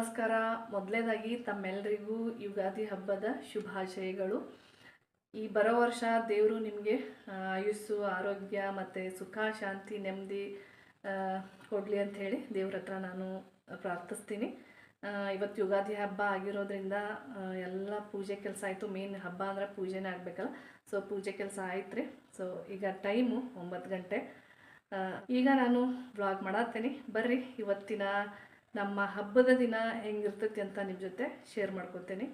ನಮಸ್ಕಾರ. ಮೊದಲನೇದಾಗಿ ತಮ್ಮೆಲ್ಲರಿಗೂ ಯುಗಾದಿ ಹಬ್ಬದ ಶುಭಾಶಯಗಳು. ಈ ಬರೋ ವರ್ಷ ದೇವರು ನಿಮಗೆ ಆಯುಸ್ಸು, ಆರೋಗ್ಯ ಮತ್ತು ಸುಖ, ಶಾಂತಿ, ನೆಮ್ಮದಿ ಕೊಡಲಿ ಅಂತ ಹೇಳಿ ದೇವ್ರ ಹತ್ರ ನಾನು ಪ್ರಾರ್ಥಿಸ್ತೀನಿ. ಇವತ್ತು ಯುಗಾದಿ ಹಬ್ಬ ಆಗಿರೋದ್ರಿಂದ ಎಲ್ಲ ಪೂಜೆ ಕೆಲಸ ಆಯಿತು. ಮೇನ್ ಹಬ್ಬ ಅಂದ್ರೆ ಪೂಜೆನೇ ಆಗಬೇಕಲ್ಲ. ಸೊ, ಪೂಜೆ ಕೆಲಸ ಆಯ್ತು ರೀ ಸೊ, ಈಗ ಟೈಮು ಒಂಬತ್ತು ಗಂಟೆ. ಈಗ ನಾನು ವ್ಲಾಗ್ ಮಾಡತ್ತೇನೆ. ಬರ್ರಿ, ಇವತ್ತಿನ ನಮ್ಮ ಹಬ್ಬದ ದಿನ ಹೆಂಗಿರ್ತೈತಿ ಅಂತ ನಿಮ್ಮ ಜೊತೆ ಶೇರ್ ಮಾಡ್ಕೊತೇನೆ.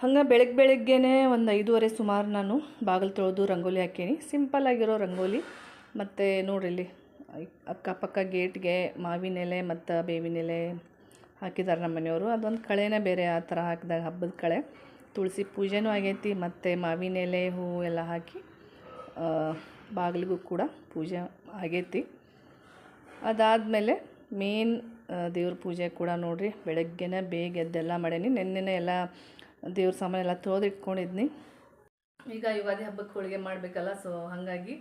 ಹಂಗೆ ಬೆಳಗ್ಗೆ ಬೆಳಗ್ಗೆನೇ ಒಂದು ಐದೂವರೆ ಸುಮಾರು ನಾನು ಬಾಗಿಲು ತೊಳೆದು ರಂಗೋಲಿ ಹಾಕೀನಿ. ಸಿಂಪಲ್ ಆಗಿರೋ ರಂಗೋಲಿ. ಮತ್ತು ನೋಡಿರಿ ಅಕ್ಕಪಕ್ಕ ಗೇಟ್ಗೆ ಮಾವಿನ ಎಲೆ ಮತ್ತು ಬೇವಿನ ಎಲೆ ಹಾಕಿದ್ದಾರೆ ನಮ್ಮ ಮನೆಯವರು. ಅದೊಂದು ಕಳೆನೇ ಬೇರೆ ಆ ಥರ ಹಾಕಿದಾಗ ಹಬ್ಬದ ಕಳೆ. ತುಳಸಿ ಪೂಜೆನೂ ಆಗೈತಿ, ಮತ್ತು ಮಾವಿನ ಎಲೆ ಹೂವು ಎಲ್ಲ ಹಾಕಿ ಬಾಗಿಲಿಗೂ ಕೂಡ ಪೂಜೆ ಆಗೈತಿ. ಅದಾದಮೇಲೆ ಮೇನ್ ದೇವ್ರ ಪೂಜೆ ಕೂಡ ನೋಡ್ರಿ. ಬೆಳಗ್ಗೆನೇ ಬೇಗ ಎದ್ದೆಲ್ಲ ಮಾಡೇನಿ. ನೆನ್ನೆನೇ ಎಲ್ಲ ದೇವ್ರ ಸಾಮಾನೆಲ್ಲ ತೊಳೆದು ಇಟ್ಕೊಂಡಿದ್ನಿ ಈಗ ಯುಗಾದಿ ಹಬ್ಬಕ್ಕೆ ಹೋಳಿಗೆ ಮಾಡಬೇಕಲ್ಲ ಸೊ ಹಾಗಾಗಿ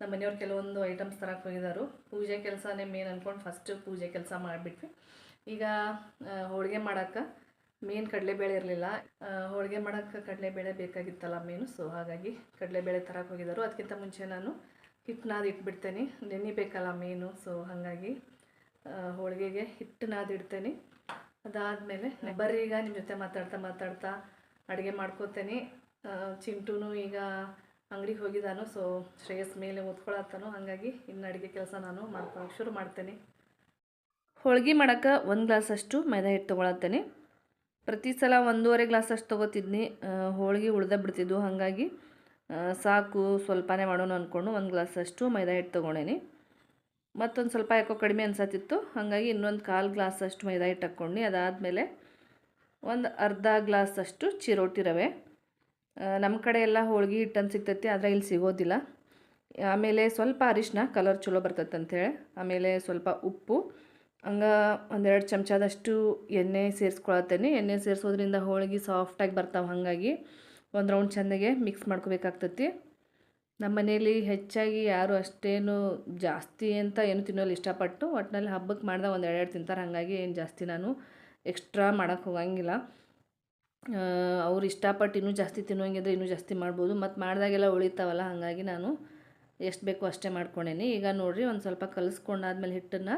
ನಮ್ಮ ಮನೆಯವ್ರು ಕೆಲವೊಂದು ಐಟಮ್ಸ್ ತರಕ್ಕೆ ಹೋಗಿದ್ದಾರೆ ಪೂಜೆ ಕೆಲಸನೇ ಮೇನ್ ಅಂದ್ಕೊಂಡು ಫಸ್ಟ್ ಪೂಜೆ ಕೆಲಸ ಮಾಡಿಬಿಟ್ವಿ. ಈಗ ಹೋಳಿಗೆ ಮಾಡೋಕ್ಕೆ ಮೇನ್ ಕಡಲೆಬೇಳೆ ಇರಲಿಲ್ಲ. ಹೋಳಿಗೆ ಮಾಡೋಕ್ಕೆ ಕಡಲೆಬೇಳೆ ಬೇಕಾಗಿತ್ತಲ್ಲ ಮೇನು ಸೊ ಹಾಗಾಗಿ ಕಡಲೆಬೇಳೆ ತರಕ್ಕೆ ಹೋಗಿದ್ದರು ಅದಕ್ಕಿಂತ ಮುಂಚೆ ನಾನು ಹಿಟ್ಟು ಇಟ್ಬಿಡ್ತೇನೆ. ನೆನಿಬೇಕಲ್ಲ ಮೇನು ಸೊ ಹಾಗಾಗಿ ಹೋಳಿಗೆಗೆ ಹಿಟ್ಟು ನಾದಿಡ್ತೇನೆ ಅದಾದಮೇಲೆ ಈಗ ನಿಮ್ಮ ಜೊತೆ ಮಾತಾಡ್ತಾ ಮಾತಾಡ್ತಾ ಅಡುಗೆ ಮಾಡ್ಕೋತೇನೆ. ಚಿಂಟೂ ಈಗ ಅಂಗಡಿಗೆ ಹೋಗಿದ್ದಾನು ಸೊ ಶ್ರೇಯಸ್ ಮೇಲೆ ಓದ್ಕೊಳತ್ತಾನು, ಹಾಗಾಗಿ ಇನ್ನು ಅಡುಗೆ ಕೆಲಸ ನಾನು ಮಾಡ್ಕೊಳಕ್ಕೆ ಶುರು ಮಾಡ್ತೇನೆ. ಹೋಳಿಗೆ ಮಾಡೋಕ್ಕೆ ಒಂದು ಗ್ಲಾಸಷ್ಟು ಮೈದಾ ಹಿಟ್ಟು ತೊಗೊಳತ್ತೇನೆ. ಪ್ರತಿ ಸಲ ಒಂದೂವರೆ ಗ್ಲಾಸಷ್ಟು ತೊಗೋತಿದ್ನಿ. ಹೋಳಿಗೆ ಹೋಳ್ಗೆ ಉಳ್ದ ಬಿಡ್ತಿದ್ವು, ಹಾಗಾಗಿ ಸಾಕು, ಸ್ವಲ್ಪನೇ ಮಾಡೋಣ ಅಂದ್ಕೊಂಡು ಒಂದು ಗ್ಲಾಸಷ್ಟು ಮೈದಾ ಹಿಟ್ಟು ತೊಗೊಂಡೇನಿ. ಮತ್ತೊಂದು ಸ್ವಲ್ಪ ಯಾಕೋ ಕಡಿಮೆ ಅನ್ಸತ್ತಿತ್ತು. ಹಾಗಾಗಿ ಇನ್ನೊಂದು ಕಾಲು ಗ್ಲಾಸಷ್ಟು ಮೈದಾ ಹಿಟ್ಟು ಹಾಕ್ಕೊಂಡು ಅದಾದಮೇಲೆ ಒಂದು ಅರ್ಧ ಗ್ಲಾಸ್ ಅಷ್ಟು ಚಿರೋಟಿ ರವೆ. ನಮ್ಮ ಕಡೆ ಎಲ್ಲ ಹೋಳ್ಗೆ ಹಿಟ್ಟನ್ನು ಸಿಗ್ತೈತಿ, ಆದರೆ ಇಲ್ಲಿ ಸಿಗೋದಿಲ್ಲ. ಆಮೇಲೆ ಸ್ವಲ್ಪ ಅರಿಶಿನ ಕಲರ್ ಚಲೋ ಬರ್ತೈತೆ ಅಂಥೇಳಿ ಆಮೇಲೆ ಸ್ವಲ್ಪ ಉಪ್ಪು, ಹಂಗೆ ಒಂದೆರಡು ಚಮಚದಷ್ಟು ಎಣ್ಣೆ ಸೇರಿಸ್ಕೊಳತ್ತೇನೆ. ಎಣ್ಣೆ ಸೇರಿಸೋದ್ರಿಂದ ಹೋಳಿಗೆ ಸಾಫ್ಟಾಗಿ ಬರ್ತಾವೆ. ಹಾಗಾಗಿ ಒಂದು ರೌಂಡ್ ಚೆನ್ನಾಗೆ ಮಿಕ್ಸ್ ಮಾಡ್ಕೋಬೇಕಾಗ್ತೈತಿ. ನಮ್ಮ ಮನೇಲಿ ಹೆಚ್ಚಾಗಿ ಯಾರು ಅಷ್ಟೇನು ಜಾಸ್ತಿ ಅಂತ ಏನು ತಿನ್ನೋಲ್ಲ ಇಷ್ಟಪಟ್ಟು ಒಟ್ಟಿನಲ್ಲಿ ಹಬ್ಬಕ್ಕೆ ಮಾಡ್ದಾಗ ಒಂದು ಎರಡೆರಡು ತಿಂತಾರೆ. ಹಾಗಾಗಿ ಏನು ಜಾಸ್ತಿ ನಾನು ಎಕ್ಸ್ಟ್ರಾ ಮಾಡೋಕ್ಕೆ ಹೋಗಂಗಿಲ್ಲ. ಅವ್ರು ಇಷ್ಟಪಟ್ಟು ಇನ್ನೂ ಜಾಸ್ತಿ ತಿನ್ನೋಂಗಿದ್ರೆ ಇನ್ನೂ ಜಾಸ್ತಿ ಮಾಡ್ಬೋದು. ಮತ್ತು ಮಾಡಿದಾಗೆಲ್ಲ ಉಳಿತಾವಲ್ಲ, ಹಾಗಾಗಿ ನಾನು ಎಷ್ಟು ಬೇಕೋ ಅಷ್ಟೇ ಮಾಡ್ಕೊಂಡೇನಿ. ಈಗ ನೋಡಿರಿ ಒಂದು ಸ್ವಲ್ಪ ಕಲಿಸ್ಕೊಂಡಾದ್ಮೇಲೆ ಹಿಟ್ಟನ್ನು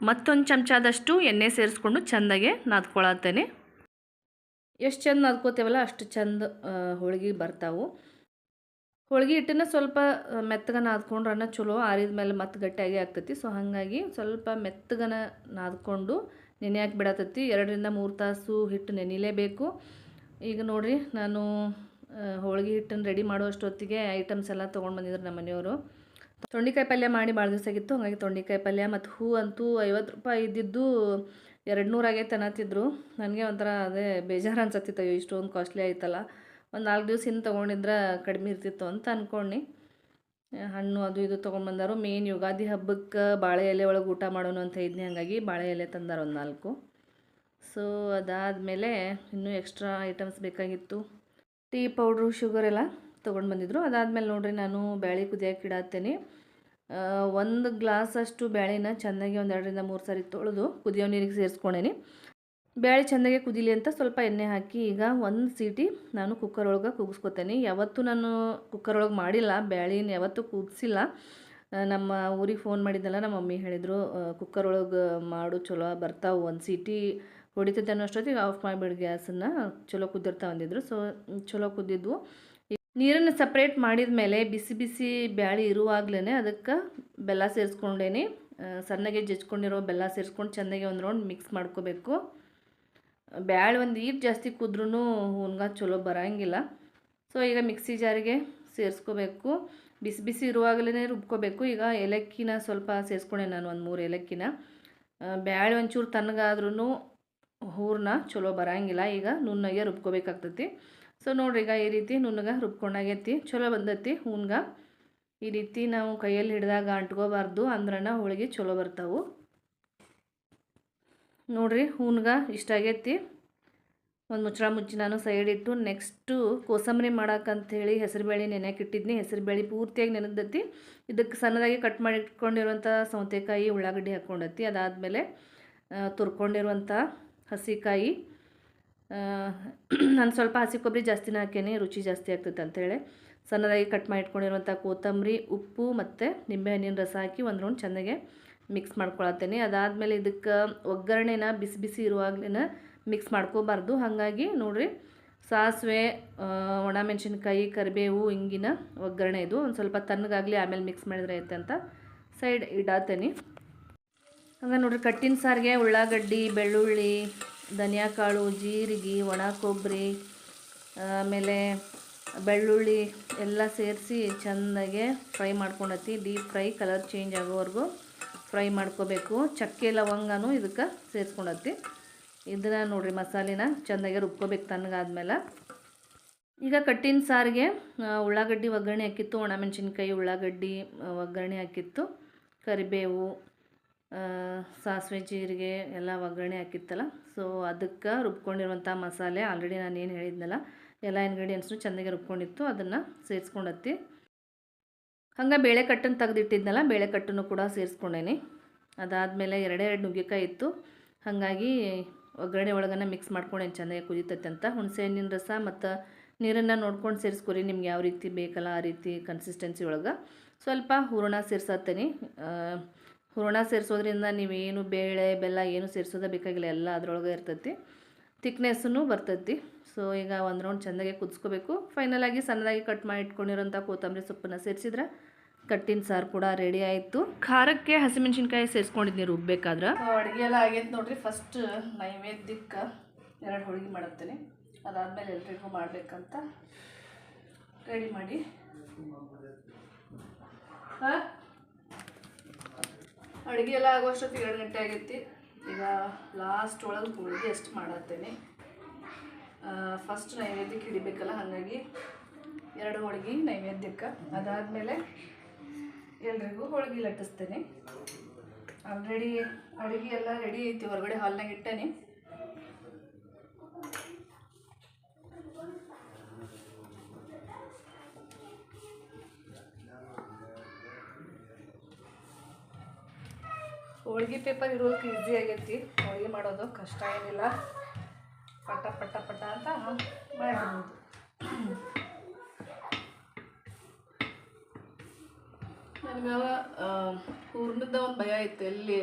ಮತ್ತೊಂದು ಚಮಚದಷ್ಟು ಎಣ್ಣೆ ಸೇರಿಸ್ಕೊಂಡು ಚೆಂದಾಗೆ ನಾದ್ಕೊಳತ್ತೇನೆ. ಎಷ್ಟು ಚೆಂದ ನಾದ್ಕೋತೇವಲ್ಲ ಅಷ್ಟು ಚೆಂದ ಹೋಳಿಗೆ ಬರ್ತಾವು. ಹೋಳ್ಗೆ ಹಿಟ್ಟನ್ನ ಸ್ವಲ್ಪ ಮೆತ್ತಗ ಮೆತ್ತಗೆ ನಾದ್ಕೊಂಡ್ರನ್ನ ಚಲೋ ಆರಿದ ಮೇಲೆ ಮತ್ತೆ ಗಟ್ಟಿಯಾಗಿ ಆಗ್ತೈತಿ. ಸೊ ಹಾಗಾಗಿ ಸ್ವಲ್ಪ ಮೆತ್ತಗನ ನಾದ್ಕೊಂಡು ನೆನೆಯಾಕೆ ಬಿಡತೈತಿ ಎರಡರಿಂದ ಮೂರು ತಾಸು ಹಿಟ್ಟು ನೆನಿಲೇಬೇಕು. ಈಗ ನೋಡಿರಿ, ನಾನು ಹೋಳಿಗೆ ಹಿಟ್ಟನ್ನು ರೆಡಿ ಮಾಡುವಷ್ಟೊತ್ತಿಗೆ ಐಟಮ್ಸ್ ಎಲ್ಲ ತೊಗೊಂಡು ಬಂದಿದ್ರು ನಮ್ಮ ಮನೆಯವರು. ತೊಂಡಿಕಾಯಿ ಪಲ್ಯ ಮಾಡಿ ಭಾಳ ದಿವಸ ಆಗಿತ್ತು. ಹಾಗಾಗಿ ತೊಂಡಿಕಾಯಿ ಪಲ್ಯ ಮತ್ತು ಹೂ ಅಂತೂ ಐವತ್ತು ರೂಪಾಯಿ ಇದ್ದಿದ್ದು ಎರಡು ನೂರಾಗೆ ತನತಿದ್ರು ನನಗೆ ಒಂಥರ ಅದೇ ಬೇಜಾರು ಅನ್ಸತ್ತಿತ್ತು ಅಯ್ಯೋ ಇಷ್ಟೊಂದು ಕಾಸ್ಟ್ಲಿ ಆಯ್ತಲ್ಲ. ಒಂದು ನಾಲ್ಕು ದಿವಸ ಹಿಂದೆ ತೊಗೊಂಡಿದ್ರೆ ಕಡಿಮೆ ಇರ್ತಿತ್ತು ಅಂತ ಅಂದ್ಕೊಂಡು ಹಣ್ಣು ಅದು ಇದು ತೊಗೊಂಡ್ಬಂದಾರು ಮೇನ್ ಯುಗಾದಿ ಹಬ್ಬಕ್ಕೆ ಬಾಳೆ ಎಲೆ ಒಳಗೆ ಊಟ ಮಾಡೋಣ ಅಂತ ಇದ್ನಿ ಹಾಗಾಗಿ ಬಾಳೆ ಎಲೆ ತಂದಾರ ಒಂದು ನಾಲ್ಕು. ಸೊ ಅದಾದಮೇಲೆ ಇನ್ನೂ ಎಕ್ಸ್ಟ್ರಾ ಐಟಮ್ಸ್ ಬೇಕಾಗಿತ್ತು. ಟೀ ಪೌಡ್ರು ಶುಗರ್ ಎಲ್ಲ ತೊಗೊಂಡು ಬಂದಿದ್ರು. ಅದಾದಮೇಲೆ ನೋಡ್ರಿ ನಾನು ಬ್ಯಾಳೆ ಕುದಿಯೋಕೆ ಇಡತ್ತೇನೆ ಒಂದು ಗ್ಲಾಸಷ್ಟು ಬ್ಯಾಳೆನ ಚೆನ್ನಾಗಿ ಒಂದು ಎರಡರಿಂದ ಮೂರು ಸಾರಿ ತೊಳೆದು ಕುದಿಯೋ ನೀರಿಗೆ ಸೇರಿಸ್ಕೊಂಡೇನಿ. ಬ್ಯಾಳೆ ಚೆನ್ನಾಗಿ ಕುದಿಲಿ ಅಂತ ಸ್ವಲ್ಪ ಎಣ್ಣೆ ಹಾಕಿ ಈಗ ಒಂದು ಸೀಟಿ ನಾನು ಕುಕ್ಕರ್ ಒಳಗೆ ಕೂಗಿಸ್ಕೊತೇನೆ ಯಾವತ್ತೂ ನಾನು ಕುಕ್ಕರ್ ಒಳಗೆ ಮಾಡಿಲ್ಲ, ಬ್ಯಾಳಿನ ಯಾವತ್ತೂ ಕೂಗಿಸಿಲ್ಲ ನಮ್ಮ ಊರಿಗೆ ಫೋನ್ ಮಾಡಿದ್ದೆಲ್ಲ ನಮ್ಮ ಮಮ್ಮಿ ಹೇಳಿದರು ಕುಕ್ಕರ್ ಒಳಗೆ ಮಾಡು, ಚಲೋ ಬರ್ತಾವೆ ಒಂದು ಸೀಟಿ ಹೊಡಿತೈತೆ ಅನ್ನೋ ಅಷ್ಟೊತ್ತಿಗೆ ಆಫ್ ಮಾಡಿಬಿಡಿ ಗ್ಯಾಸನ್ನು ಚಲೋ ಕುದಿರ್ತಾ ಅಂದಿದ್ರು. ಸೊ ಚಲೋ ಕುದ್ದಿದ್ವು ನೀರನ್ನು ಸಪ್ರೇಟ್ ಮಾಡಿದ ಮೇಲೆ ಬಿಸಿ ಬಿಸಿ ಬ್ಯಾಳಿ ಇರುವಾಗಲೇ ಅದಕ್ಕೆ ಬೆಲ್ಲ ಸೇರಿಸ್ಕೊಂಡೇನಿ. ಸಣ್ಣಗೆ ಜಜ್ಕೊಂಡಿರೋ ಬೆಲ್ಲ ಸೇರಿಸ್ಕೊಂಡು ಚೆನ್ನಾಗಿ ಒಂದು ರೌಂಡ್ ಮಿಕ್ಸ್ ಮಾಡ್ಕೋಬೇಕು. ಬ್ಯಾಳೆ ಒಂದು ಈಟ್ ಜಾಸ್ತಿ ಕುದ್ರೂ ಹೂನ್ಗ ಚಲೋ ಬರೋಂಗಿಲ್ಲ. ಸೊ ಈಗ ಮಿಕ್ಸಿ ಜಾರಿಗೆ ಸೇರಿಸ್ಕೋಬೇಕು. ಬಿಸಿ ಬಿಸಿ ಇರುವಾಗಲೇ ರುಬ್ಕೋಬೇಕು. ಈಗ ಏಲಕ್ಕಿನ ಸ್ವಲ್ಪ ಸೇರಿಸ್ಕೊಂಡೆ ನಾನು ಒಂದು ಮೂರು ಏಲಕ್ಕಿನ. ಬ್ಯಾಳೆ ಒಂಚೂರು ತಣ್ಣಗಾದ್ರೂ ಹೂರ್ನ ಚಲೋ ಬರೋಂಗಿಲ್ಲ. ಈಗ ನುಣ್ಣಗೆ ರುಬ್ಕೋಬೇಕಾಗ್ತೈತಿ. ಸೊ ನೋಡ್ರಿ, ಈಗ ಈ ರೀತಿ ನುಣ್ಣಗೆ ರುಬ್ಕೊಂಡಾಗೈತಿ. ಚಲೋ ಬಂದೈತಿ ಹೂನ್ಗ. ಈ ರೀತಿ ನಾವು ಕೈಯಲ್ಲಿ ಹಿಡಿದಾಗ ಅಂಟ್ಕೋಬಾರ್ದು. ಅಂದ್ರನ ಹೋಳಿಗೆ ಚಲೋ ಬರ್ತಾವು. ನೋಡ್ರಿ, ಹೂನ್ಗ ಇಷ್ಟ ಆಗೈತಿ. ಒಂದು ಮುಚ್ಚಳ ಮುಚ್ಚಿ ನಾನು ಸೈಡ್ ಇಟ್ಟು ನೆಕ್ಸ್ಟು ಕೋಸಂಬರಿ ಮಾಡಕ್ಕಂಥೇಳಿ ಹೆಸರುಬೇಳೆ ನೆನೆಯಕ್ಕೆ ಇಟ್ಟಿದ್ನಿ. ಹೆಸರುಬೇಳೆ ಪೂರ್ತಿಯಾಗಿ ನೆನೆದೈತಿ. ಇದಕ್ಕೆ ಸಣ್ಣದಾಗಿ ಕಟ್ ಮಾಡಿ ಇಟ್ಕೊಂಡಿರುವಂಥ ಸೌತೆಕಾಯಿ, ಉಳ್ಳಾಗಡ್ಡಿ ಹಾಕ್ಕೊಂಡತ್ತಿ ಅದಾದಮೇಲೆ ತುರ್ಕೊಂಡಿರುವಂಥ ಹಸಿಕಾಯಿ. ನಾನು ಸ್ವಲ್ಪ ಹಸಿ ಕೊಬ್ಬರಿ ಜಾಸ್ತಿನೇ ಹಾಕೇನೆ ರುಚಿ ಜಾಸ್ತಿ ಆಗ್ತೈತೆ ಅಂಥೇಳಿ ಸಣ್ಣದಾಗಿ ಕಟ್ ಮಾಡಿ ಇಟ್ಕೊಂಡಿರುವಂಥ ಕೊತ್ತಂಬರಿ ಉಪ್ಪು ಮತ್ತು ನಿಂಬೆಹಣ್ಣಿನ ರಸ ಹಾಕಿ ಒಂದು ರೌಂಡ್ ಚೆನ್ನಾಗೆ ಮಿಕ್ಸ್ ಮಾಡ್ಕೊಳತ್ತೇನೆ. ಅದಾದಮೇಲೆ ಇದಕ್ಕೆ ಒಗ್ಗರಣೆನ ಬಿಸಿ ಬಿಸಿ ಇರುವಾಗಲೇ ಮಿಕ್ಸ್ ಮಾಡ್ಕೋಬಾರ್ದು. ಹಾಗಾಗಿ ನೋಡಿರಿ, ಸಾಸಿವೆ ಒಣಮೆಣಸಿನ್ಕಾಯಿ, ಕರಿಬೇವು ಹಿಂಗಿನ ಒಗ್ಗರಣೆ ಇದು. ಒಂದು ಸ್ವಲ್ಪ ತಣ್ಣಗಾಗಲಿ ಆಮೇಲೆ ಮಿಕ್ಸ್ ಮಾಡಿದ್ರೆ ಐತೆ ಅಂತ ಸೈಡ್ ಇಡಾತೇನೆ. ಹಂಗೆ ನೋಡಿರಿ, ಕಟ್ಟಿನ ಸಾರಿಗೆ ಉಳ್ಳಾಗಡ್ಡಿ, ಬೆಳ್ಳುಳ್ಳಿ ಧನಿಯಾ ಕಾಳು ಜೀರಿಗೆ, ಒಣ ಕೊಬ್ಬರಿ ಆಮೇಲೆ ಬೆಳ್ಳುಳ್ಳಿ ಎಲ್ಲ ಸೇರಿಸಿ ಚೆಂದಾಗೆ ಫ್ರೈ ಮಾಡ್ಕೊಂಡತಿ ಡೀಪ್ ಫ್ರೈ ಕಲರ್ ಚೇಂಜ್ ಆಗೋವರೆಗೂ ಫ್ರೈ ಮಾಡ್ಕೋಬೇಕು. ಚಕ್ಕೆ, ಲವಂಗನೂ ಇದಕ್ಕೆ ಸೇರಿಸ್ಕೊಂಡತಿ ಇದನ್ನ ನೋಡಿರಿ ಮಸಾಲಿನ ಚೆಂದಾಗೆ ರುಬ್ಕೋಬೇಕು ತಣ್ಣಗಾದ್ಮೇಲೆ. ಈಗ ಕಟ್ಟಿನ ಸಾರಿಗೆ ಉಳ್ಳಾಗಡ್ಡಿ ಒಗ್ಗರಣೆ ಹಾಕಿತ್ತು, ಒಣಮೆಣಸಿನ್ಕಾಯಿ ಉಳ್ಳಾಗಡ್ಡಿ ಒಗ್ಗರಣೆ ಹಾಕಿತ್ತು. ಕರಿಬೇವು ಸಾಸಿವೆ ಜೀರಿಗೆ ಎಲ್ಲ ಒಗ್ಗರಣೆ ಹಾಕಿತ್ತಲ್ಲ. ಸೊ ಅದಕ್ಕೆ ರುಬ್ಕೊಂಡಿರುವಂಥ ಮಸಾಲೆ, ಆಲ್ರೆಡಿ ನಾನು ಏನು ಹೇಳಿದ್ನಲ್ಲ, ಎಲ್ಲ ಇಂಗ್ರೀಡಿಯೆಂಟ್ಸ್ನು ಚೆನ್ನಾಗಿ ರುಬ್ಕೊಂಡಿತ್ತು. ಅದನ್ನು ಸೇರಿಸ್ಕೊಂಡತ್ತಿ ಹಂಗೆ ಬೇಳೆ ಕಟ್ಟನ್ನು ತೆಗೆದಿಟ್ಟಿದ್ನಲ್ಲ ಬೇಳೆ ಕಟ್ಟನ್ನು ಕೂಡ ಸೇರಿಸ್ಕೊಂಡೇನಿ. ಅದಾದಮೇಲೆ ಎರಡೆರಡು ನುಗ್ಗೆಕಾಯಿ ಇತ್ತು. ಹಾಗಾಗಿ ಒಗ್ಗರಣೆ ಒಳಗನ್ನ ಮಿಕ್ಸ್ ಮಾಡ್ಕೊಂಡೇನು, ಚೆನ್ನಾಗಿ ಕುದೀತೈತೆ ಅಂತ. ಹುಣಸೆ ಹಣ್ಣಿನ ರಸ ಮತ್ತು ನೀರನ್ನು ನೋಡ್ಕೊಂಡು ಸೇರಿಸ್ಕೊರಿ, ನಿಮ್ಗೆ ಯಾವ ರೀತಿ ಬೇಕಲ್ಲ ಆ ರೀತಿ ಕನ್ಸಿಸ್ಟೆನ್ಸಿ ಒಳಗೆ. ಸ್ವಲ್ಪ ಹೂರಣ ಸೇರ್ಸತ್ತೇನೆ ಹೂರಣ ಸೇರಿಸೋದ್ರಿಂದ ನೀವೇನು ಬೇಳೆ, ಬೆಲ್ಲ ಏನು ಸೇರಿಸೋದೇ ಬೇಕಾಗಿಲ್ಲ, ಎಲ್ಲ ಅದರೊಳಗೆ ಇರ್ತೈತಿ. ತಿಕ್ನೆಸ್ಸೂ ಬರ್ತೈತಿ. ಸೊ ಈಗ ಒಂದು ರೌಂಡ್ ಚೆಂದಾಗಿ ಕುದಿಸ್ಕೋಬೇಕು. ಫೈನಲಾಗಿ ಸಣ್ಣದಾಗಿ ಕಟ್ ಮಾಡಿ ಇಟ್ಕೊಂಡಿರೋಂಥ ಕೊತ್ತಂಬರಿ ಸೊಪ್ಪನ್ನು ಸೇರಿಸಿದ್ರೆ ಕಟ್ಟಿನ ಸಾರು ಕೂಡ ರೆಡಿ ಆಯಿತು. ಖಾರಕ್ಕೆ ಹಸಿಮೆಣ್ಸಿನ್ಕಾಯಿ ಸೇರಿಸ್ಕೊಂಡಿದ್ನಿ ರುಬ್ಬೇಕಾದ್ರೆ ಅಡುಗೆ ಎಲ್ಲ ಆಗೈತೆ ನೋಡ್ರಿ. ಫಸ್ಟ್ ನೈವೇದ್ಯಕ್ಕೆ ಎರಡು ಹೋಳಿಗೆ ಮಾಡುತ್ತೇನೆ. ಅದಾದಮೇಲೆ ಎಲ್ರಿಗೂ ಮಾಡಬೇಕಂತ ರೆಡಿ ಮಾಡಿ. ಹಾಂ? ಅಡುಗೆ ಎಲ್ಲ ಆಗೋಷ್ಟೊತ್ತಿಗೆ ಎರಡು ಗಂಟೆ ಆಗೈತಿ. ಈಗ ಲಾಸ್ಟ್ ಒಳಗೆ ಹೋಳಿಗೆ ಎಷ್ಟು ಮಾಡತ್ತೇನೆ. ಫಸ್ಟ್ ನೈವೇದ್ಯಕ್ಕೆ ಹಿಡಿಬೇಕಲ್ಲ, ಹಾಗಾಗಿ ಎರಡು ಹೋಳಿಗೆ, ನೈವೇದ್ಯಕ್ಕೆ. ಅದಾದಮೇಲೆ ಎಲ್ರಿಗೂ ಹೋಳಿಗೆ ಲಟ್ಟಿಸ್ತೇನೆ. ಆಲ್ರೆಡಿ ಅಡುಗೆ ಎಲ್ಲ ರೆಡಿ ಐತಿ, ಹೊರಗಡೆ ಹಾಲ್ನಾಗ ಇಟ್ಟೇನೆ. ಹೋಳಿಗೆ ಪೇಪರ್ ಇರೋದಕ್ಕೆ ಈಸಿ ಆಗೈತಿ. ಹೋಳಿಗೆ ಮಾಡೋದು ಕಷ್ಟ ಏನಿಲ್ಲ. ಪಟ ಪಟ ಪಟ ಅಂತ ಮಾಡ್ಬೋದು. ನನಗೆ ಹೂರ್ಣದ ಒಂದು ಭಯ ಇತ್ತು, ಎಲ್ಲಿ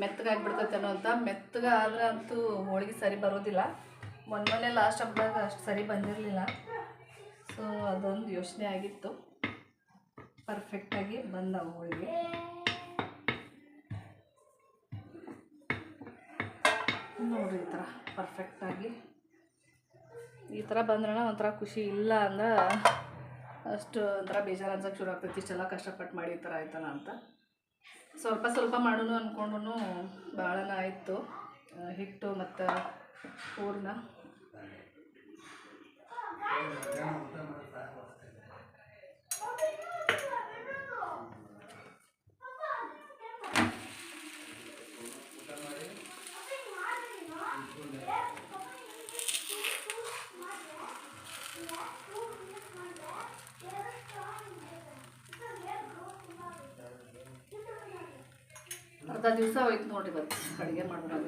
ಮೆತ್ತಗಾಗ್ಬಿಡ್ತೈತೆ ಅನ್ನೋ ಅಂತ ಮೆತ್ತಗ ಆದ್ರೆ ಅಂತೂ ಹೋಳಿಗೆ ಸರಿ ಬರೋದಿಲ್ಲ. ಮೊನ್ನೆ ಮೊನ್ನೆ ಲಾಸ್ಟ್ ಹಬ್ಬದಾಗ ಅಷ್ಟು ಸರಿ ಬಂದಿರಲಿಲ್ಲ. ಸೊ ಅದೊಂದು ಯೋಚನೆ ಆಗಿತ್ತು. ಪರ್ಫೆಕ್ಟಾಗಿ ಬಂದವು ಹೋಳಿಗೆ. ನೋಡ್ರಿ ಈ ಥರ ಪರ್ಫೆಕ್ಟಾಗಿ ಈ ಥರ ಬಂದ್ರಣ ಒಂಥರ ಖುಷಿ ಇಲ್ಲ ಅಂದ್ರೆ ಅಷ್ಟು ಒಂಥರ ಬೇಜಾರು ಅನ್ಸಕ್ಕೆ ಶುರು ಆಗ್ತೈತಿ, ಇಷ್ಟೆಲ್ಲ ಕಷ್ಟಪಟ್ಟು ಮಾಡಿ ಈ ಥರ ಆಯ್ತಲ್ಲ ಅಂತ. ಸ್ವಲ್ಪ ಸ್ವಲ್ಪ ಮಾಡೋನು ಅಂದ್ಕೊಂಡು ಭಾಳನ ಆಯಿತು. ಹಿಟ್ಟು ಮತ್ತು ಹೂರ್ಣ ಅರ್ಧ ದಿವಸ ಹೋಯ್ತು ನೋಡಿ ಇವತ್ತು ಅಡುಗೆ ಮಾಡುವಾಗ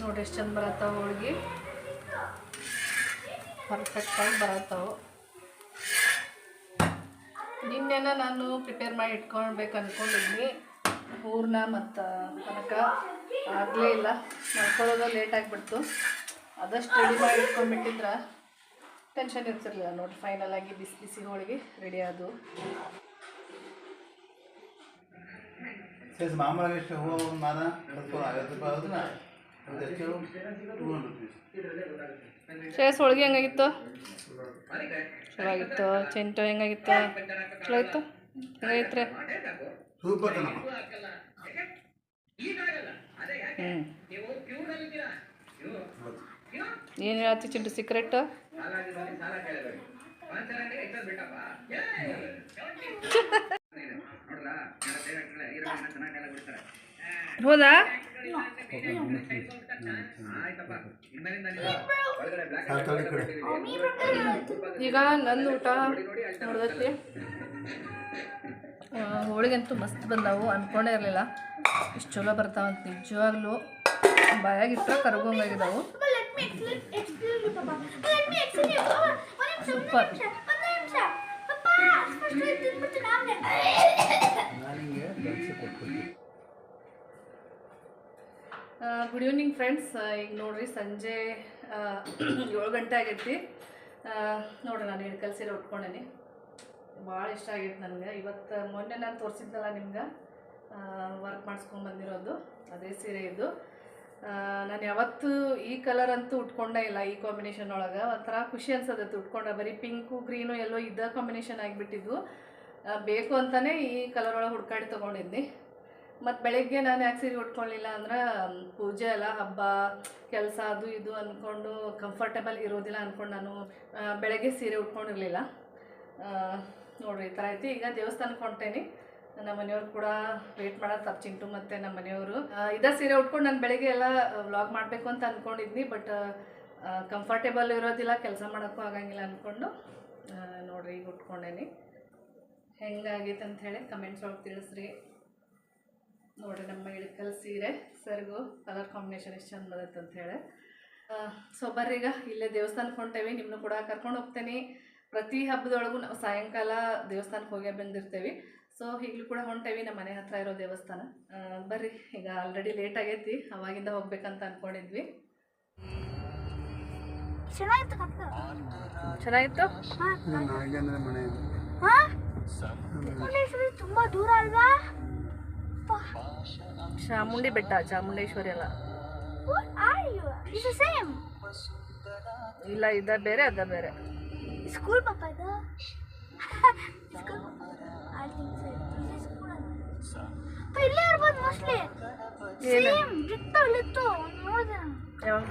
ನೋಡ್ರಿ ಎಷ್ಟು ಚಂದ ಬರತ್ತಾವ ಹೋಳಿಗೆ. ಪರ್ಫೆಕ್ಟಾಗಿ ಬರತ್ತಾವು. ನಿನ್ನೆನ ನಾನು ಪ್ರಿಪೇರ್ ಮಾಡಿ ಇಟ್ಕೊಳ್ಬೇಕು ಅಂದ್ಕೊಂಡಿದ್ವಿ ಪೂರ್ಣ ಮತ್ತು ಕನಕ ಆಗಲೇ ಇಲ್ಲ. ಮಾಡ್ಕೊಳ್ಳೋದು ಲೇಟ್ ಆಗಿಬಿಡ್ತು. ಅದಷ್ಟು ರೆಡಿ ಮಾಡಿ ಇಟ್ಕೊಂಡ್ಬಿಟ್ಟಿದ್ರೆ ಟೆನ್ಷನ್ ಇರ್ತಿರಲಿಲ್ಲ ನೋಡಿ ಫೈನಲ್ ಆಗಿ ಬಿಸಿ ಬಿಸಿ ಹೋಳಿಗೆ ರೆಡಿ ಆದವು. ಮಾಮೂಲಾಗಿ ಎಷ್ಟು ಹೂವು ಐವತ್ತು ರೂಪಾಯಿ ಟೂ ಹಂಡ್ರೆಡ್ ರುಪೀಸ್ ಶ್ರೇಯಸ್ ಹೋಳಿಗೆ ಹೆಂಗಾಗಿತ್ತು? ಚಲೋ ಆಗಿತ್ತು ಚೆಂಟು ಹೆಂಗಾಗಿತ್ತು? ಚಲೋ ಇತ್ತು? ಹೆಂಗಾಗಿತ್ತು ಹ್ಞೂ ಏನು ಹೇಳತ್ತಿ ಚಿಂಟು ಸೀಕ್ರೆಟ್ ಹೌದಾ? ಈಗ ನಂದು ಊಟ ನೋಡ್ದೈತಿ ಹೋಳಿಗೆಂತೂ ಮಸ್ತ್ ಬಂದಾವು ಅನ್ಕೊಂಡೇ ಇರಲಿಲ್ಲ. ಇಷ್ಟು ಚಲೋ ಬರ್ತಾವಂತ ನಿಜವಾಗ್ಲೂ. ಬಾಯಾಗಿಟ್ಟ ಕರ್ಗೊಂಗಾಗಿದ್ದಾವು Let ಗುಡ್ ಈವ್ನಿಂಗ್ ಫ್ರೆಂಡ್ಸ್ ಈಗ ನೋಡ್ರಿ, ಸಂಜೆ ಏಳು ಗಂಟೆ ಆಗೈತಿ. ನೋಡ್ರಿ, ನಾನು ಇಳ್ಕಲ್ ಸೀರೆ ಉಟ್ಕೊಂಡೇನಿ. ಭಾಳ ಇಷ್ಟ ಆಗೈತೆ ನನಗೆ. ಇವತ್ತು ಮೊನ್ನೆ ನಾನು ತೋರಿಸಿದ್ನಲ್ಲ ನಿಮ್ಗೆ ವರ್ಕ್ ಮಾಡಿಸ್ಕೊಂಡು ಬಂದಿರೋದು. ಅದೇ ಸೀರೆ ಇದು. ನಾನು ಯಾವತ್ತೂ ಈ ಕಲರ್ ಅಂತೂ ಉಟ್ಕೊಂಡೇ ಇಲ್ಲ ಈ ಕಾಂಬಿನೇಷನ್ ಒಳಗೆ. ಒಂಥರ ಖುಷಿ ಅನ್ಸದತ್ತು ಉಟ್ಕೊಂಡ್ರೆ. ಬರೀ ಪಿಂಕು ಗ್ರೀನು ಎಲ್ಲೋ ಇದ್ದ ಕಾಂಬಿನೇಷನ್ ಆಗಿಬಿಟ್ಟಿದ್ದು. ಬೇಕು ಅಂತಲೇ ಈ ಕಲರ್ ಒಳಗೆ ಹುಡ್ಕಾಡಿ ತೊಗೊಂಡಿದ್ನಿ. ಮತ್ತು ಬೆಳಗ್ಗೆ ನಾನು ಯಾಕೆ ಸೀರೆ ಉಟ್ಕೊಳ್ಳಿಲ್ಲ ಅಂದ್ರೆ ಪೂಜೆ ಅಲ್ಲ, ಹಬ್ಬ, ಕೆಲಸ ಅದು ಇದು ಅಂದ್ಕೊಂಡು ಕಂಫರ್ಟೇಬಲ್ ಇರೋದಿಲ್ಲ ಅಂದ್ಕೊಂಡು ನಾನು ಬೆಳಗ್ಗೆ ಸೀರೆ ಉಟ್ಕೊಂಡಿರಲಿಲ್ಲ. ನೋಡ್ರಿ, ಈ ಥರ ಐತಿ ಈಗ ದೇವಸ್ಥಾನಕ್ಕೆ ಹೊಂಟೇನಿ. ನಮ್ಮ ಮನೆಯವ್ರು ಕೂಡ ವೇಟ್ ಮಾಡೋದು ತಪ್ಪು ಚಿಂಟು ಮತ್ತು ನಮ್ಮ ಮನೆಯವರು. ಇದೇ ಸೀರೆ ಉಟ್ಕೊಂಡು ನಾನು ಬೆಳಗ್ಗೆ ಎಲ್ಲ ವ್ಲಾಗ್ ಮಾಡಬೇಕು ಅಂತ ಅಂದ್ಕೊಂಡಿದ್ನಿ ಬಟ್ ಕಂಫರ್ಟೇಬಲ್ ಇರೋದಿಲ್ಲ, ಕೆಲಸ ಮಾಡೋಕ್ಕೂ ಆಗಂಗಿಲ್ಲ ಅಂದ್ಕೊಂಡು ನೋಡಿರಿ, ಈಗ ಉಟ್ಕೊಂಡೇನಿ. ಅಂತ ಹೇಳಿ ಕಮೆಂಟ್ಸ್ ಒಳಗೆ ತಿಳಿಸ್ರಿ. ನೋಡ್ರಿ ನಮ್ಮ ಇಳಕಲ್ ಸೀರೆ ಸರ್ಗು ಕಲರ್ ಕಾಂಬಿನೇಷನ್ ಎಷ್ಟು ಚಂದ ಬರುತ್ತೆ ಅಂತ ಹೇಳಿ. ಸೊ ಬರ್ರೀಗ ಈಗ ಇಲ್ಲೇ ದೇವಸ್ಥಾನಕ್ಕೆ ಹೊಂಟೇವಿ ನಿಮ್ಮನ್ನು ಕೂಡ ಕರ್ಕೊಂಡು ಹೋಗ್ತೇನೆ. ಪ್ರತಿ ಹಬ್ಬದೊಳಗೂ ನಾವು ಸಾಯಂಕಾಲ ದೇವಸ್ಥಾನಕ್ಕೆ ಹೋಗಿ ಬಂದಿರ್ತೇವೆ. ಸೊ ಈಗಲೂ ಕೂಡ ಹೊಂಟೇವಿ ನಮ್ಮ ಮನೆ ಹತ್ರ ಇರೋ ದೇವಸ್ಥಾನ. ಬರ್ರಿ ಈಗ ಆಲ್ರೆಡಿ ಲೇಟ್ ಆಗೈತಿ ಅವಾಗಿಂದ ಹೋಗ್ಬೇಕಂತ ಅಂದ್ಕೊಂಡಿದ್ವಿ ಚೆನ್ನಾಗಿತ್ತು ತುಂಬಾ ದೂರ ಅಲ್ವಾ? ಚಾಮುಂಡಿ ಬೆಟ್ಟ ಚಾಮುಂಡೇಶ್ವರಿ ಅಲ್ಲ. ಇಲ್ಲ ಇದ ಬೇರೆ ಅದ ಬೇರೆ. ಸ್ಕೂಲ್ ಪಾಪ ಇದು? ಸ್ಕೂಲ್ ಐ ಥಿಂಕ್ ಸೊ ಇದು ಸ್ಕೂಲ್ ಅಪ್ಪ ಇಲ್ಲೇ ಇರ್ಬೋದು ಮೋಸ್ಟ್ಲಿ? ಸೇಮ್ ಇಲ್ಲಿತ್ತು ನೋಡಿದೆ ಯಾವಾಗ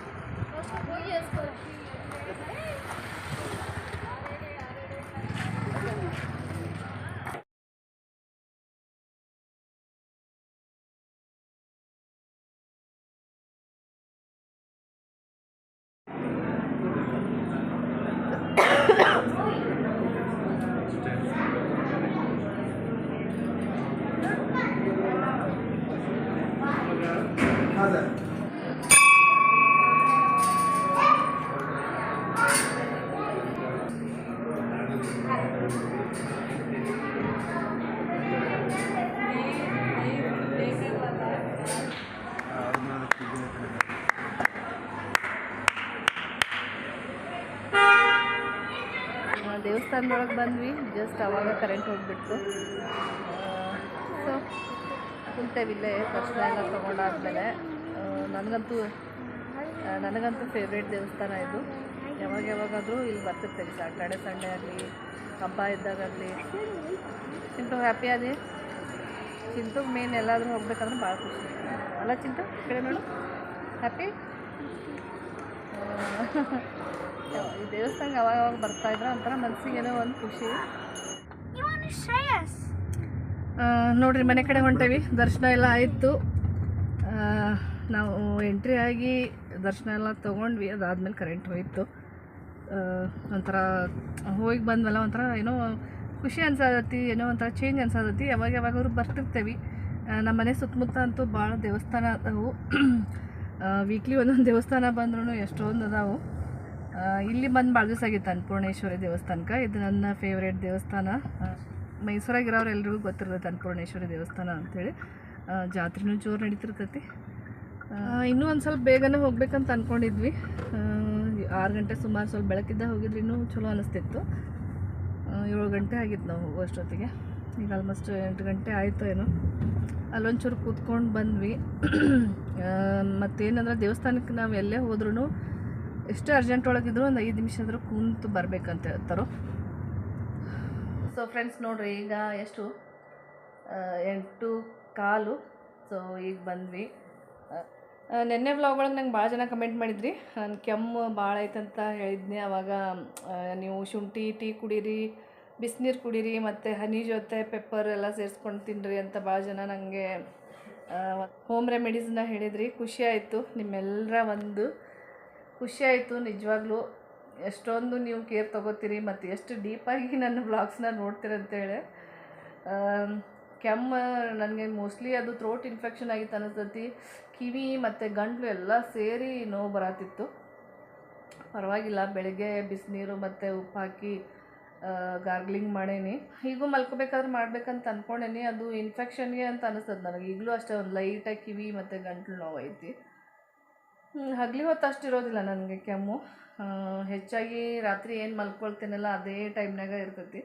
ಆ, ದೇವಸ್ಥಾನದೊಳಗೆ ಬಂದ್ವಿ ಜಸ್ಟ್ ಅವಾಗ ಕರೆಂಟ್ ಹೋಗ್ಬಿಟ್ಟು ಸೊ ಕುಂತೇವಿಲ್ಲೇ ಫಸ್ಟ್ ಎಲ್ಲ ತೊಗೊಂಡಾದ್ಮೇಲೆ ನನಗಂತೂ ನನಗಂತೂ ಫೇವ್ರೇಟ್ ದೇವಸ್ಥಾನ ಇದು. ಯಾವಾಗ ಯಾವಾಗಾದರೂ ಇಲ್ಲಿ ಬರ್ತಿರ್ತೇವೆ ಸಾಟರ್ಡೆ ಸಂಡೇ ಆಗಲಿ, ಹಬ್ಬ ಇದ್ದಾಗಲಿ ಚಿಂಟು ಹ್ಯಾಪಿ ಆದಿ? ಚಿಂತು ಮೇನ್ ಎಲ್ಲಾದರೂ ಹೋಗ್ಬೇಕಂದ್ರೆ ಭಾಳ ಖುಷಿ. ಅಲ್ಲ ಚಿಂತು ಕಡೆ ನೋಡು. ಹ್ಯಾಪಿ ಈ ದೇವಸ್ಥಾನ ಅವಾಗ ಯಾವಾಗ ಬರ್ತಾ ಇದ್ರೆ ಒಂಥರ ಮನಸ್ಸಿಗೇನೋ ಒಂದು ಖುಷಿ. ನೋಡ್ರಿ, ಮನೆ ಕಡೆ ಹೊಂಟೇವಿ. ದರ್ಶನ ಎಲ್ಲ ಆಯಿತು. ನಾವು ಎಂಟ್ರಿ ಆಗಿ ದರ್ಶನ ಎಲ್ಲ ತೊಗೊಂಡ್ವಿ. ಅದಾದಮೇಲೆ ಕರೆಂಟ್ ಹೋಯಿತು. ಒಂಥರ ಹೋಗಿ ಬಂದ್ವಲ್ಲ ಒಂಥರ ಏನೋ ಖುಷಿ ಅನ್ಸತೈತಿ ಏನೋ ಒಂಥರ ಚೇಂಜ್ ಅನ್ಸತೈತಿ ಯಾವಾಗ ಯಾವಾಗಾದ್ರು ಬರ್ತಿರ್ತೀವಿ. ಆ, ನಮ್ಮ ಮನೆ ಸುತ್ತಮುತ್ತ ಅಂತೂ ಭಾಳ ದೇವಸ್ಥಾನ ಅದಾವು. ವೀಕ್ಲಿ ಒಂದೊಂದು ದೇವಸ್ಥಾನ ಬಂದ್ರೂ ಎಷ್ಟೊಂದು ಅದಾವು. ಇಲ್ಲಿ ಬಂದು ಭಾಳ ದಿವಸ ಆಗಿತ್ತು ಅನ್ನಪೂರ್ಣೇಶ್ವರಿ ದೇವಸ್ಥಾನಕ್ಕೆ. ಇದು ನನ್ನ ಫೇವ್ರೇಟ್ ದೇವಸ್ಥಾನ. ಮೈಸೂರಾಗಿರೋರು ಎಲ್ರಿಗೂ ಗೊತ್ತಿರ್ತೈತೆ ಅನ್ನಪೂರ್ಣೇಶ್ವರಿ ದೇವಸ್ಥಾನ ಅಂಥೇಳಿ ಜಾತ್ರೆನೂ ಜೋರು ನಡೀತಿರ್ತೈತಿ. ಇನ್ನೂ ಒಂದು ಸ್ವಲ್ಪ ಬೇಗನೆ ಹೋಗ್ಬೇಕಂತ ಅಂದ್ಕೊಂಡಿದ್ವಿ ಆರು ಗಂಟೆ ಸುಮಾರು ಸ್ವಲ್ಪ ಬೆಳಕಿದ್ದ ಹೋಗಿದ್ರೆ ಇನ್ನೂ ಚಲೋ ಅನಿಸ್ತಿತ್ತು. ಆ, ಏಳು ಗಂಟೆ ಆಗಿತ್ತು ನಾವು ಹೋಗೋಷ್ಟೊತ್ತಿಗೆ ಈಗ ಆಲ್ಮೋಸ್ಟ್ ಎಂಟು ಗಂಟೆ ಆಯಿತು ಏನೋ. ಅಲ್ಲೊಂಚೂರು ಕೂತ್ಕೊಂಡು ಬಂದ್ವಿ. ಮತ್ತೇನಂದ್ರೆ ದೇವಸ್ಥಾನಕ್ಕೆ ನಾವು ಎಲ್ಲೇ ಹೋದ್ರೂ ಎಷ್ಟೇ ಅರ್ಜೆಂಟ್ ಒಳಗಿದ್ರು ಒಂದು ಐದು ನಿಮಿಷ ಆದರೂ ಕೂತು ಬರ್ಬೇಕಂತ ಹೇಳ್ತಾರೋ. ಸೊ ಫ್ರೆಂಡ್ಸ್ ನೋಡ್ರಿ ಈಗ ಎಷ್ಟು? ಎಂಟು ಕಾಲು. ಸೊ ಈಗ ಬಂದ್ವಿ. ನೆನ್ನೆ ಒಳಗೆ ನಂಗೆ ಭಾಳ ಜನ ಕಮೆಂಟ್ ಮಾಡಿದ್ರಿ. ನಾನು ಕೆಮ್ಮು ಭಾಳ ಐತಂತ ಹೇಳಿದ್ನಿ. ಆವಾಗ ನೀವು ಶುಂಠಿ ಟೀ ಕುಡೀರಿ ಬಿಸಿನೀರು ಕುಡೀರಿ ಮತ್ತು ಹನಿ ಜೊತೆ ಪೆಪ್ಪರ್ ಎಲ್ಲ ಸೇರಿಸ್ಕೊಂಡು ತಿನ್ನಿರಿ ಅಂತ ಭಾಳ ಜನ ನನಗೆ ಹೋಮ್ ರೆಮಿಡೀಸ್ನ ಹೇಳಿದ್ರಿ. ಖುಷಿ ಆಯಿತು. ನಿಮ್ಮೆಲ್ಲರ ಒಂದು ಖುಷಿ ಆಯಿತು ನಿಜವಾಗ್ಲೂ. ಎಷ್ಟೊಂದು ನೀವು ಕೇರ್ ತೊಗೋತೀರಿ ಮತ್ತು ಎಷ್ಟು ಡೀಪಾಗಿ ನನ್ನ ಬ್ಲಾಗ್ಸ್ನ ನೋಡ್ತೀರ ಅಂತೇಳಿ ಆಮ್, ಕೆಮ್ಮು, ನನಗೆ ಮೋಸ್ಟ್ಲಿ ಅದು ಥ್ರೋಟ್ ಇನ್ಫೆಕ್ಷನ್ ಆಗಿತ್ತು ಅನಿಸ್ತತಿ. ಕಿವಿ ಮತ್ತು ಗಂಟ್ಲು ಎಲ್ಲ ಸೇರಿ ನೋವು ಬರತಿತ್ತು. ಪರವಾಗಿಲ್ಲ, ಬೆಳಗ್ಗೆ ಬಿಸಿನೀರು ಮತ್ತು ಉಪ್ಪು ಹಾಕಿ ಗಾರ್ಗ್ಲಿಂಗ್ ಮಾಡೇನಿ. ಈಗೂ ಮಲ್ಕೋಬೇಕಾದ್ರೆ ಮಾಡ್ಬೇಕಂತ ಅಂದ್ಕೊಂಡೇನಿ ಅದು ಇನ್ಫೆಕ್ಷನ್ಗೆ ಅಂತ ಅನಿಸ್ತದೆ ನನಗೆ. ಈಗಲೂ ಅಷ್ಟೇ ಒಂದು ಲೈಟಾಗಿ ಕಿವಿ ಮತ್ತು ಗಂಟ್ಲು ನೋವೈತಿ. ಹಗಲಿ ಹೊತ್ತು ಅಷ್ಟು ಇರೋದಿಲ್ಲ ನನಗೆ ಕೆಮ್ಮು. ಹೆಚ್ಚಾಗಿ ರಾತ್ರಿ ಏನು ಮಲ್ಕೊಳ್ತೀನಲ್ಲ, ಅದೇ ಟೈಮ್ನಾಗ ಇರ್ತೈತಿ.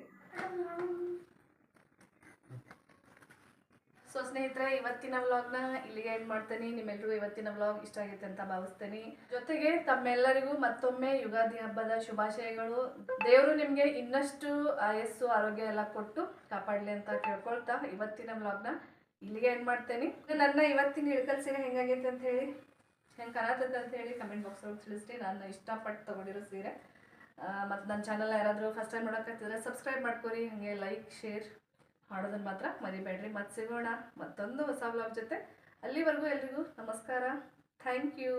ಸೊ ಸ್ನೇಹಿತರೆ, ಇವತ್ತಿನ ವ್ಲಾಗ್ನ ಇಲ್ಲಿಗೆ ಎಂಡ್ ಮಾಡ್ತೇನೆ. ನಿಮ್ಮೆಲ್ರಿಗೂ ಇವತ್ತಿನ ವ್ಲಾಗ್ ಇಷ್ಟ ಆಗೈತೆ ಅಂತ ಭಾವಿಸ್ತೇನೆ. ಜೊತೆಗೆ ತಮ್ಮೆಲ್ಲರಿಗೂ ಮತ್ತೊಮ್ಮೆ ಯುಗಾದಿ ಹಬ್ಬದ ಶುಭಾಶಯಗಳು. ದೇವರು ನಿಮಗೆ ಇನ್ನಷ್ಟು ಆಯಸ್ಸು, ಆರೋಗ್ಯ ಎಲ್ಲ ಕೊಟ್ಟು ಕಾಪಾಡಲಿ ಅಂತ ಕೇಳ್ಕೊಳ್ತಾ ಇವತ್ತಿನ ವ್ಲಾಗ್ನ ಇಲ್ಲಿಗೆ ಎಂಡ್ ಮಾಡ್ತೇನೆ. ನನ್ನ ಇವತ್ತಿನ ಇಳ್ಕಲ್ ಸೀರೆ ಹೆಂಗಾಗೈತೆ ಅಂತ ಹೇಳಿ, ಹೆಂಗೆ ಕಾಣತ್ತೈತೆ ಅಂತ ಹೇಳಿ ಕಮೆಂಟ್ ಬಾಕ್ಸ್ ಒಳಗೆ ತಿಳಿಸ್ರಿ. ನಾನು ಇಷ್ಟಪಟ್ಟು ತೊಗೊಂಡಿರೋ ಸೀರೆ. ಮತ್ತು ನನ್ನ ಚಾನಲ್ ಯಾರಾದರೂ ಫಸ್ಟ್ ಟೈಮ್ ನೋಡೋಕ್ಕಾಗ್ತಿದ್ರೆ ಸಬ್ಸ್ಕ್ರೈಬ್ ಮಾಡ್ಕೊರಿ. ಹಾಗೆ ಲೈಕ್ ಶೇರ್ ಮಾಡೋದನ್ನು ಮಾತ್ರ ಮರಿಬೇಡ್ರಿ. ಮತ್ತೆ ಸಿಗೋಣ. ಮತ್ತೊಂದು ಹೊಸ ಬ್ಲಾಗ್ ಜೊತೆ ಅಲ್ಲಿವರೆಗೂ ಎಲ್ರಿಗೂ ನಮಸ್ಕಾರ. Thank you